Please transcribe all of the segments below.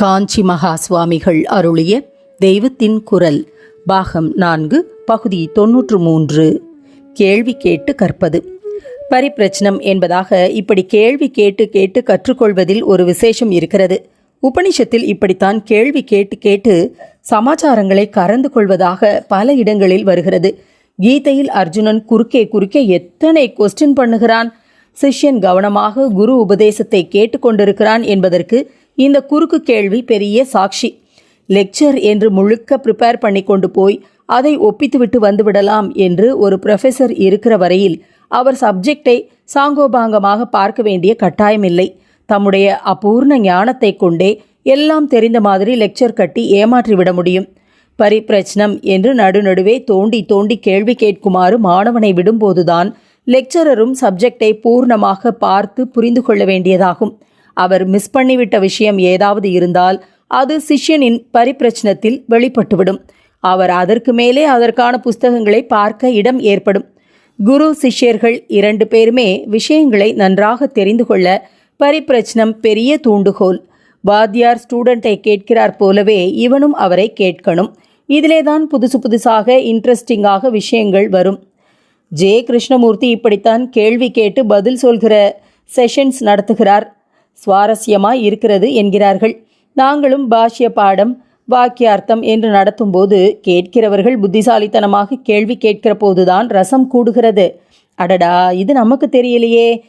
காஞ்சி மகா சுவாமிகள் அருளிய தெய்வத்தின் குரல் பாகம் நான்கு பகுதி தொன்னூற்று மூன்று. கேள்வி கேட்டு கற்பது. பரிப்பிரச்சனம் என்பதாக இப்படி கேள்வி கேட்டு கேட்டு கற்றுக்கொள்வதில் ஒரு விசேஷம் இருக்கிறது. உபனிஷத்தில் இப்படித்தான் கேள்வி கேட்டு கேட்டு சமாச்சாரங்களை கறந்து கொள்வதாக பல இடங்களில் வருகிறது. கீதையில் அர்ஜுனன் குறுக்கே குறுக்கே எத்தனை கொஸ்டின் பண்ணுகிறான்? சிஷ்யன் கவனமாக குரு உபதேசத்தை கேட்டுக்கொண்டிருக்கிறான் என்பதற்கு இந்த குறுக்கு கேள்வி பெரிய சாட்சி. லெக்சர் என்று முழுக்க ப்ரிப்பேர் பண்ணி கொண்டு போய் அதை ஒப்பித்துவிட்டு வந்துவிடலாம் என்று ஒரு ப்ரொஃபஸர் இருக்கிற வரையில் அவர் சப்ஜெக்டை சாங்கோபாங்கமாக பார்க்க வேண்டிய கட்டாயமில்லை. தம்முடைய அபூர்ண ஞானத்தை கொண்டே எல்லாம் தெரிந்த மாதிரி லெக்சர் கட்டி ஏமாற்றிவிட முடியும். பரிப்பிரச்சனம் என்று நடுநடுவே தோண்டி தோண்டி கேள்வி கேட்குமாறு மாணவனை விடும்போதுதான் லெக்சரரும் சப்ஜெக்டை பூர்ணமாக பார்த்து புரிந்து கொள்ள வேண்டியதாகும். அவர் மிஸ் பண்ணிவிட்ட விஷயம் ஏதாவது இருந்தால் அது சிஷ்யனின் பரிப்பிரச்சனத்தில் வெளிப்பட்டுவிடும். அவர் அதற்கு மேலே அதற்கான புஸ்தகங்களை பார்க்க இடம் ஏற்படும். குரு சிஷ்யர்கள் இரண்டு பேருமே விஷயங்களை நன்றாக தெரிந்து கொள்ள பரிப்பிரச்சனம் பெரிய தூண்டுகோல். வாத்தியார் ஸ்டூடெண்ட்டை கேட்கிறார் போலவே இவனும் அவரை கேட்கணும். இதிலே தான் புதுசு புதுசாக இன்ட்ரெஸ்டிங்காக விஷயங்கள் வரும். ஜே கிருஷ்ணமூர்த்தி இப்படித்தான் கேள்வி கேட்டு பதில் சொல்கிற செஷன்ஸ் நடத்துகிறார். சுவாரஸ்யமாய் இருக்கிறது என்கிறார்கள். நாங்களும் பாஷ்ய பாடம் வாக்கியார்த்தம் என்று நடத்தும்போது கேட்கிறவர்கள் புத்திசாலித்தனமாக கேள்வி கேட்கிற போதுதான் ரசம் கூடுகிறது. அடடா இது நமக்கு தெரியலையே.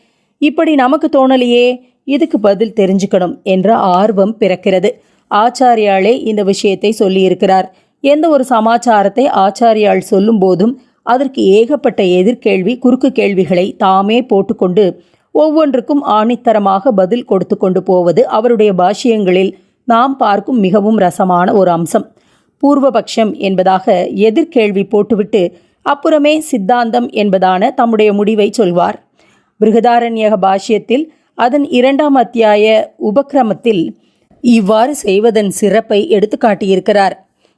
இப்படி நமக்கு தோணலையே. இதுக்கு பதில் தெரிஞ்சுக்கணும் என்ற ஆர்வம் பிறக்கிறது. ஆச்சாரியாளே இந்த விஷயத்தை சொல்லியிருக்கிறார். எந்த ஒரு சமாச்சாரத்தை ஆச்சாரியால் சொல்லும் போதும் அதற்கு ஏகப்பட்ட எதிர்கேள்வி குறுக்கு கேள்விகளை தாமே போட்டுக்கொண்டு ஒவ்வொன்றுக்கும் ஆணித்தரமாக பதில் கொடுத்து கொண்டு போவது அவருடைய பாஷ்யங்களில் நாம் பார்க்கும் மிகவும் ரசமான ஒரு அம்சம். பூர்வபக்ஷம் என்பதாக எதிர்கேள்வி போட்டுவிட்டு அப்புறமே சித்தாந்தம் என்பதான தம்முடைய முடிவை சொல்வார். பிருகதாரண்யக பாஷ்யத்தில் அதன் இரண்டாம் அத்தியாய உபக்கிரமத்தில் இவ்வாறு செய்வதன் சிறப்பை எடுத்து காட்டியிருக்கிறார்.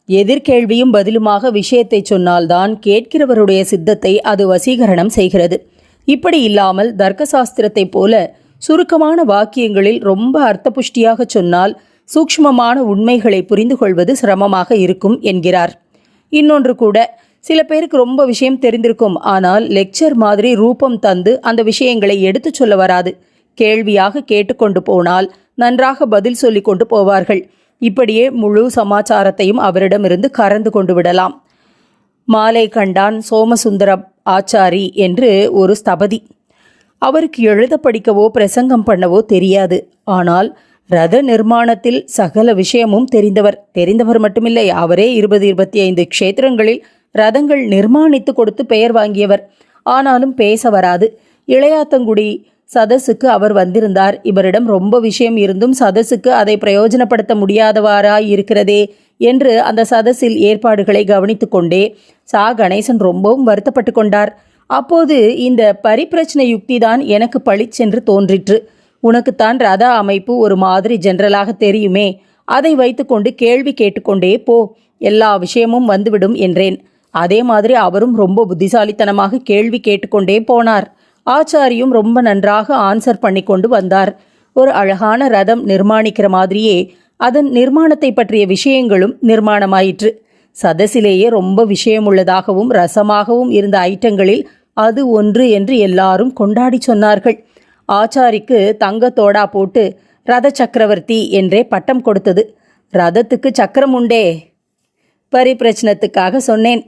எதிர்கேள்வியும் பதிலுமாக விஷயத்தை சொன்னால்தான் கேட்கிறவருடைய சித்தத்தை அது வசீகரணம் செய்கிறது. இப்படி இல்லாமல் தர்க்க சாஸ்திரத்தைப் போல சுருக்கமான வாக்கியங்களில் ரொம்ப அர்த்தபுஷ்டியாக சொன்னால் சூக்ஷ்மமான உண்மைகளை புரிந்து கொள்வது சிரமமாக இருக்கும் என்கிறார். இன்னொன்று கூட சில பேருக்கு ரொம்ப விஷயம் தெரிந்திருக்கும் ஆனால் லெக்சர் மாதிரி ரூபம் தந்து அந்த விஷயங்களை எடுத்துச் சொல்ல வராது. கேள்வியாக கேட்டுக்கொண்டு போனால் நன்றாக பதில் சொல்லி கொண்டு போவார்கள். இப்படியே முழு சமாச்சாரத்தையும் அவரிடமிருந்து கறந்து கொண்டு விடலாம். மாலை கண்டான் சோமசுந்தர ஆச்சாரி என்று ஒரு ஸ்தபதி. அவருக்கு எழுத படிக்கவோ பிரசங்கம் பண்ணவோ தெரியாது. ஆனால் ரத நிர்மாணத்தில் சகல விஷயமும் தெரிந்தவர். தெரிந்தவர் மட்டுமில்லை அவரே இருபது இருபத்தி ஐந்து க்ஷேத்திரங்களில் ரதங்கள் நிர்மாணித்து கொடுத்து பெயர் வாங்கியவர். ஆனாலும் பேச வராது. இளையாத்தங்குடி சதசுக்கு அவர் வந்திருந்தார். இவரிடம் ரொம்ப விஷயம் இருந்தும் சதசுக்கு அதை பிரயோஜனப்படுத்த முடியாதவாராய் இருக்கிறதே என்று அந்த சதஸில் ஏற்பாடுகளை கவனித்துக்கொண்டே சா. கணேசன் ரொம்பவும் வருத்தப்பட்டு கொண்டார். அப்போது இந்த பரிப்பிரச்சனை யுக்திதான் எனக்கு பளிச்சென்று தோன்றிற்று. உனக்குத்தான் ரத அமைப்பு ஒரு மாதிரி ஜெனரலாக தெரியுமே. அதை வைத்துக்கொண்டு கேள்வி கேட்டுக்கொண்டே போ. எல்லா விஷயமும் வந்துவிடும் என்றேன். அதே மாதிரி அவரும் ரொம்ப புத்திசாலித்தனமாக கேள்வி கேட்டுக்கொண்டே போனார். ஆச்சாரியும் ரொம்ப நன்றாக ஆன்சர் பண்ணி கொண்டு வந்தார். ஒரு அழகான ரதம் நிர்மாணிக்கிற மாதிரியே அதன் நிர்மாணத்தை பற்றிய விஷயங்களும் நிர்மாணமாயிற்று. சதசிலேயே ரொம்ப விஷயமுள்ளதாகவும் ரசமாகவும் இருந்த ஐட்டங்களில் அது ஒன்று என்று எல்லாரும் கொண்டாடி சொன்னார்கள். ஆச்சாரிக்கு தங்கத்தோடா போட்டு ரத சக்கரவர்த்தி என்றே பட்டம் கொடுத்தது. ரதத்துக்கு சக்கரம் உண்டே? பரிப்பிரச்சனத்துக்காக சொன்னேன்.